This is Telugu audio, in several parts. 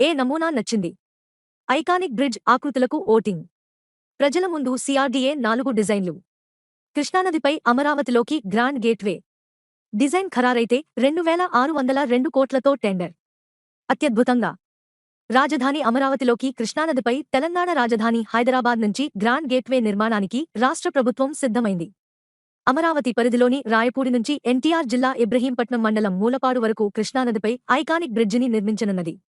ఏ నమూనా నచ్చింది? ఐకానిక్ బ్రిడ్జ్ ఆకృతులకు ఓటింగ్. ప్రజల ముందు సిఆర్డీఏ నాలుగు డిజైన్లు. కృష్ణానదిపై అమరావతిలోకి గ్రాండ్ గేట్వే. డిజైన్ ఖరారైతే రెండు వేల ఆరు వందల రెండు కోట్లతో టెండర్. అత్యద్భుతంగా. రాజధాని అమరావతిలోకి కృష్ణానదిపై తెలంగాణ రాజధాని హైదరాబాద్ నుంచి గ్రాండ్ గేట్వే నిర్మాణానికి రాష్ట్ర ప్రభుత్వం సిద్ధమైంది. అమరావతి పరిధిలోని రాయపూడి నుంచి ఎన్టీఆర్ జిల్లా ఇబ్రహీంపట్నం మండలం మూలపాడు వరకు కృష్ణానదిపై ఐకానిక్ బ్రిడ్జిని నిర్మించనున్నది.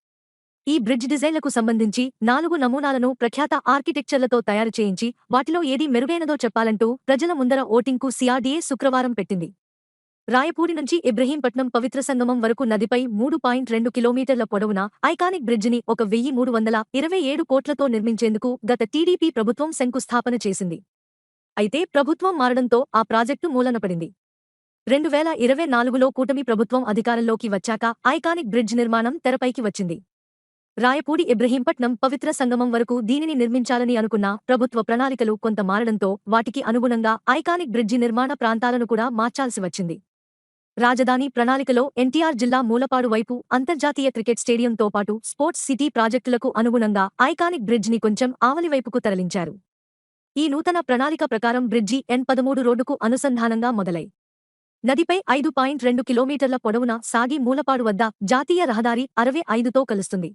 ఈ బ్రిడ్జ్ డిజైన్లకు సంబంధించి నాలుగు నమూనాలను ప్రఖ్యాత ఆర్కిటెక్చర్లతో తయారు చేయించి వాటిలో ఏది మెరుగైనదో చెప్పాలంటూ ప్రజల ముందర ఓటింగ్కు సిఆర్డీఏ శుక్రవారం పెట్టింది. రాయపూడి నుంచి ఇబ్రహీంపట్నం పవిత్ర సంగమం వరకు నదిపై మూడు పాయింట్ రెండు కిలోమీటర్ల పొడవున ఐకానిక్ బ్రిడ్జిని ఒక వెయ్యి మూడు వందల ఇరవై ఏడు కోట్లతో నిర్మించేందుకు గత టీడీపీ ప్రభుత్వం శంకుస్థాపన చేసింది. అయితే ప్రభుత్వం మారడంతో ఆ ప్రాజెక్టు మూలనపడింది రెండు వేల ఇరవై నాలుగులో కూటమి ప్రభుత్వం అధికారంలోకి వచ్చాక ఐకానిక్ బ్రిడ్జ్ నిర్మాణం తెరపైకి వచ్చింది. రాయపూడి ఇబ్రహీంపట్నం పవిత్ర సంగమం వరకు దీనిని నిర్మించాలని అనుకున్న ప్రభుత్వ ప్రణాళికలు కొంత మారడంతో వాటికి అనుగుణంగా ఐకానిక్ బ్రిడ్జి నిర్మాణ ప్రాంతాలను కూడా మార్చాల్సి వచ్చింది. రాజధాని ప్రణాళికలో ఎన్టీఆర్ జిల్లా మూలపాడు వైపు అంతర్జాతీయ క్రికెట్ స్టేడియంతో పాటు స్పోర్ట్స్ సిటీ ప్రాజెక్టులకు అనుగుణంగా ఐకానిక్ బ్రిడ్జిని కొంచెం ఆవలివైపుకు తరలించారు. ఈ నూతన ప్రణాళిక ప్రకారం బ్రిడ్జి ఎన్ పదమూడు రోడ్డుకు అనుసంధానంగా మొదలై నదిపై ఐదు పాయింట్ రెండు కిలోమీటర్ల పొడవున సాగి మూలపాడు వద్ద జాతీయ రహదారి అరవై ఐదుతో కలుస్తుంది.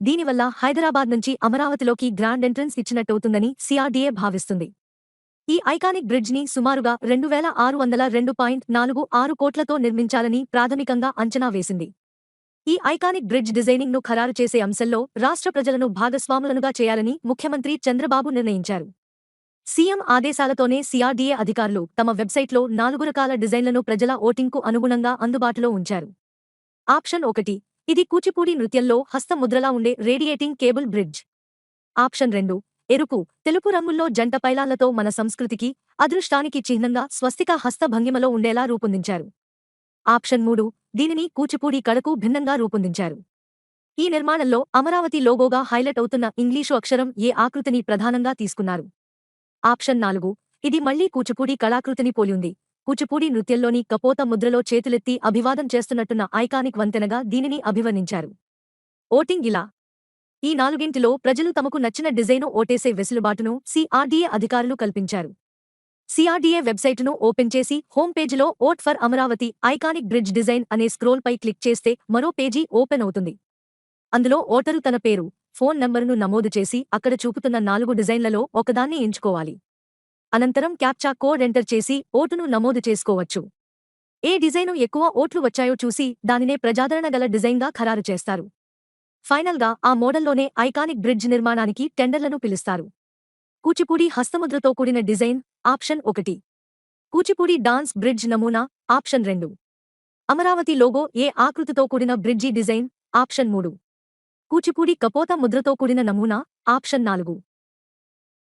దీనివల్ల హైదరాబాద్ నుంచి అమరావతిలోకి గ్రాండ్ ఎంట్రన్స్ ఇచ్చినట్టవుతుందని సిఆర్డీఏ భావిస్తుంది. ఈ ఐకానిక్ బ్రిడ్జ్ని సుమారుగా రెండు వేల ఆరు వందల రెండు పాయింట్ నాలుగు ఆరు కోట్లతో నిర్మించాలని ప్రాథమికంగా అంచనా వేసింది. ఈ ఐకానిక్ బ్రిడ్జ్ డిజైనింగ్ను ఖరారు చేసే అంశంలో రాష్ట్ర ప్రజలను భాగస్వాములనుగా చేయాలని ముఖ్యమంత్రి చంద్రబాబు నిర్ణయించారు. సీఎం ఆదేశాలతోనే సిఆర్డీఏ అధికారులు తమ వెబ్సైట్లో నాలుగు రకాల డిజైన్లను ప్రజల ఓటింగ్కు అనుగుణంగా అందుబాటులో ఉంచారు. ఆప్షన్ ఒకటి ఇది కూచిపూడి నృత్యంలో హస్తముద్రలా ఉండే రేడియేటింగ్ కేబుల్ బ్రిడ్జ్. ఆప్షన్ రెండు ఎరుపు తెలుపు రంగుల్లో జంట పైలాలతో మన సంస్కృతికి అదృష్టానికి చిహ్నంగా స్వస్తిక హస్త భంగిమలో ఉండేలా రూపొందించారు. ఆప్షన్ మూడు దీనిని కూచిపూడి కడకు భిన్నంగా రూపొందించారు. ఈ నిర్మాణంలో అమరావతి లోగోగా హైలైట్ అవుతున్న ఇంగ్లీషు అక్షరం ఏ ఆకృతిని ప్రధానంగా తీసుకున్నారు? ఆప్షన్ నాలుగు ఇది మళ్ళీ కూచిపూడి కళాకృతిని పోలింది కూచిపూడి నృత్యంలోని కపోత ముద్రలో చేతులెత్తి అభివాదం చేస్తున్నట్టున్న ఐకానిక్ వంతెనగా దీనిని అభివర్ణించారు. ఓటింగ్ ఇలా. ఈ నాలుగింటిలో ప్రజలు తమకు నచ్చిన డిజైను ఓటేసే వెసులుబాటును సిఆర్డీఏ అధికారులు కల్పించారు. సిఆర్డీఏ వెబ్సైటును ఓపెన్ చేసి హోమ్ పేజీలో vote for Amaravati iconic bridge design అనే స్క్రోల్ పై క్లిక్ చేస్తే మరో పేజీ ఓపెన్ అవుతుంది. అందులో ఓటరు తన పేరు ఫోన్ నంబరును నమోదు చేసి అక్కడ చూపుతున్న నాలుగు డిజైన్లలో ఒకదాన్ని ఎంచుకోవాలి. అనంతరం క్యాప్చా కోడ్ ఎంటర్ చేసి ఓటును నమోదు చేసుకోవచ్చు. ఏ డిజైను ఎక్కువ ఓట్లు వచ్చాయో చూసి దానినే ప్రజాదరణ గల డిజైన్గా ఖరారు చేస్తారు. ఫైనల్గా ఆ మోడల్లోనే ఐకానిక్ బ్రిడ్జ్ నిర్మాణానికి టెండర్లను పిలుస్తారు. కూచిపూడి హస్తముద్రతో కూడిన డిజైన్ ఆప్షన్ ఒకటి. కూచిపూడి డాన్స్ బ్రిడ్జ్ నమూనా ఆప్షన్ రెండు. అమరావతి లోగో ఏ ఆకృతితో కూడిన బ్రిడ్జి డిజైన్ ఆప్షన్ మూడు. కూచిపూడి కపోత ముద్రతో కూడిన నమూనా ఆప్షన్ నాలుగు.